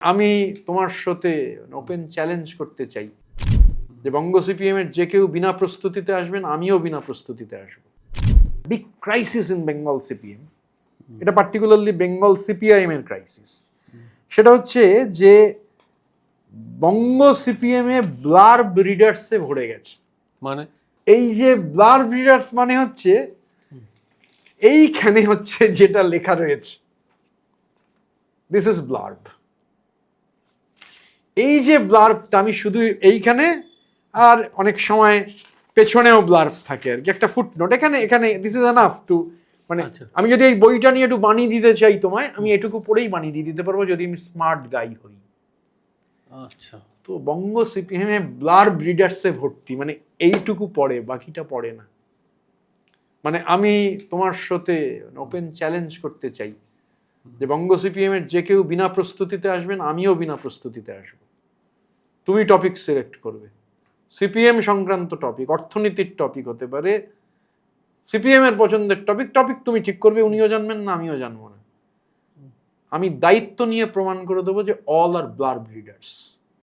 আমি তোমার সাথে ওপেন চ্যালেঞ্জ করতে চাই। যে বঙ্গ সিপিএম এর যে কেউ বিনা প্রস্তুতিতে আসবেন আমিও বিনা প্রস্তুতিতে আসব। Big crisis in Bengal CPM এটা পার্টিকুলারলি বেঙ্গল সিপিআইএম এর ক্রাইসিস সেটা হচ্ছে যে বঙ্গ সিপিএম এ ব্লার ব্রিডার্সে ভরে গেছে। মানে? এই যে ব্লার ব্রিডার্স মানে হচ্ছে এইখানে হচ্ছে যেটা লেখা রয়েছে। দিস ইজ ব্লার্ব এই যে ব্লার্বটা আমি শুধু এইখানে আর অনেক সময় পেছনেও ব্লার্ব থাকে আর কি একটা ফুটনোট এখানে এখানে দিস ইজ এনাফ টু মানে আচ্ছা। আমি যদি এই বইটা নিয়ে একটু বানিয়ে দিতে চাই তোমায় আমি এটুকু পড়েই বানিয়ে দিয়ে দিতে পারব যদি আমি স্মার্ট গাই হই। আচ্ছা। তো বঙ্গ সিপিএমে ব্লার ব্রিডার্সে ভর্তি মানে এইটুকু পড়ে বাকিটা পড়ে না। মানে আমি তোমার সাথে ওপেন চ্যালেঞ্জ করতে চাই যে বঙ্গ সিপিএমের যে কেউ বিনা প্রস্তুতিতে আসবেন আমিও বিনা প্রস্তুতিতে আসব। তুমি টপিক সিলেক্ট করবে। সিপিএম সংক্রান্ত টপিক অর্থনীতির টপিক হতে পারে সিপিএম এর পছন্দের টপিক টপিক তুমি ঠিক করবে, উনিও জানবেন না, আমিও জানব না। আমি দায়িত্ব নিয়ে প্রমাণ করে দেবো যে অল আর ব্লার ব্রিডার্স